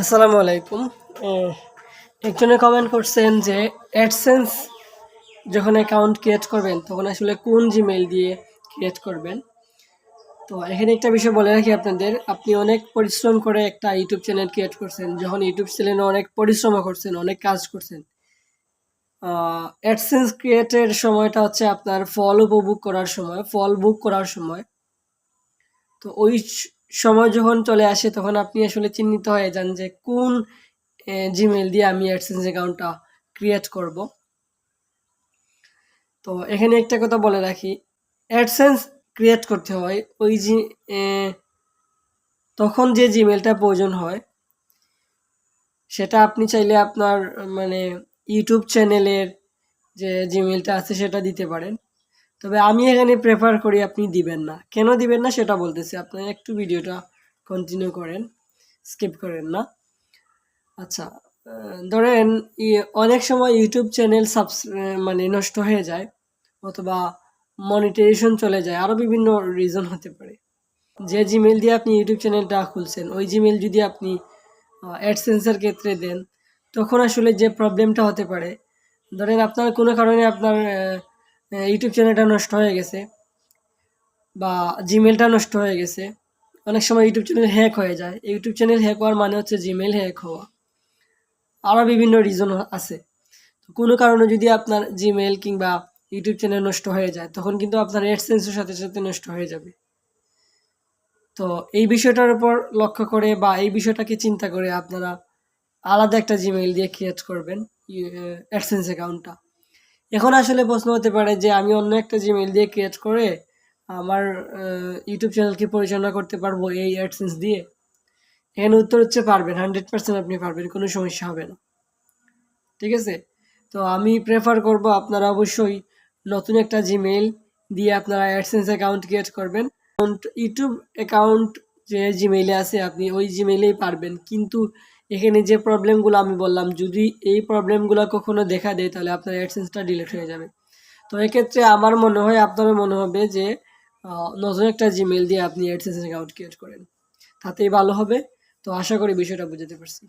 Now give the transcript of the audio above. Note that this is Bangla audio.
আসসালামু আলাইকুম। একজনে কমেন্ট করছেন যে অ্যাডসেন্স যখন অ্যাকাউন্ট ক্রিয়েট করবেন, তখন আসলে কোন জিমেইল দিয়ে ক্রিয়েট করবেন? তো এখানে একটা বিষয় বলে রাখি আপনাদের, আপনি অনেক পরিশ্রম করে একটা ইউটিউব চ্যানেল ক্রিয়েট করছেন, যখন ইউটিউব চ্যানেলে অনেক পরিশ্রম করছেন, অনেক কাজ করছেন অ্যাডসেন্স ক্রিয়েটের সময়টা হচ্ছে আপনার ফল উপভোগ করার সময় ফল বুক করার সময়। তো ওই সময় যখন চলে আসে, তখন আপনি আসলে চিহ্নিত হয়ে যান যে কোন জিমেল দিয়ে আমি অ্যাডসেন্স অ্যাকাউন্টটা ক্রিয়েট করব। তো এখানে একটা কথা বলে রাখি অ্যাডসেন্স ক্রিয়েট করতে হয় ওই জি তখন যে জিমেলটা প্রয়োজন হয়, সেটা আপনি চাইলে আপনার মানে ইউটিউব চ্যানেলের যে জিমেলটা আছে, সেটা দিতে পারেন। তবে আমি এখানে প্রেফার করি আপনি দিবেন না। কেন দিবেন না সেটা বলতেছি। আপনি একটু ভিডিওটা কন্টিনিউ করেন স্কিপ করেন না। আচ্ছা ধরেন অনেক সময় ইউটিউব চ্যানেল সাবস মানে নষ্ট হয়ে যায় অথবা মনিটাইজেশন চলে যায় আরও বিভিন্ন রিজন হতে পারে। যে জিমেল দিয়ে আপনি ইউটিউব চ্যানেলটা খুলছেন, ওই জিমেল যদি আপনি অ্যাডসেন্সের ক্ষেত্রে দেন, তখন আসলে যে প্রবলেমটা হতে পারে, ধরেন আপনার কোনো কারণে আপনার ইউটিউব চ্যানেলটা নষ্ট হয়ে গেছে বা জিমেলটা নষ্ট হয়ে গেছে। অনেক সময় ইউটিউব চ্যানেল হ্যাক হয়ে যায়। ইউটিউব চ্যানেল হ্যাক হওয়ার মানে হচ্ছে জিমেল হ্যাক হওয়া। আরও বিভিন্ন রিজন আছে। কোনো কারণে যদি আপনার জিমেল কিংবা ইউটিউব চ্যানেল নষ্ট হয়ে যায়, তখন কিন্তু আপনার অ্যাডসেন্সের সাথে সাথে নষ্ট হয়ে যাবে। তো এই বিষয়টার উপর লক্ষ্য করে বা এই বিষয়টাকে চিন্তা করে আপনারা আলাদা একটা জিমেইল দিয়ে ক্রিয়েট করবেন অ্যাডসেন্স অ্যাকাউন্টটা এখন আসলে প্রশ্ন হতে পারে যে আমি অন্য একটা জিমেল দিয়ে ক্রিয়েট করে আমার ইউটিউব চ্যানেলকে পরিচালনা করতে পারব এই অ্যাডসেন্স দিয়ে? এখানে উত্তর হচ্ছে পারবেন হান্ড্রেড পার্সেন্ট আপনি পারবেন, কোনো সমস্যা হবে না। ঠিক আছে? তো আমি প্রেফার করব আপনারা অবশ্যই নতুন একটা জিমেল দিয়ে আপনারা অ্যাডসেন্স অ্যাকাউন্ট ক্রিয়েট করবেন। ইউটিউব অ্যাকাউন্ট যে জিমেইলে আছে, আপনি ওই জিমেইলেই পারবেন। কিন্তু এখানে যে প্রবলেমগুলো আমি বললাম, যদি এই প্রবলেমগুলো কখনো দেখা দেয়, তাহলে আপনার অ্যাডসেন্সটা ডিলিট হয়ে যাবে। তো এক্ষেত্রে আমার মনে হয় আপনার মনে হবে যে নতুন একটা জিমেইল দিয়ে আপনি অ্যাডসেন্স অ্যাকাউন্ট ক্রিয়েট করেন। তাতেই ভালো হবে। তো আশা করি বিষয়টা বুঝতে পারছি।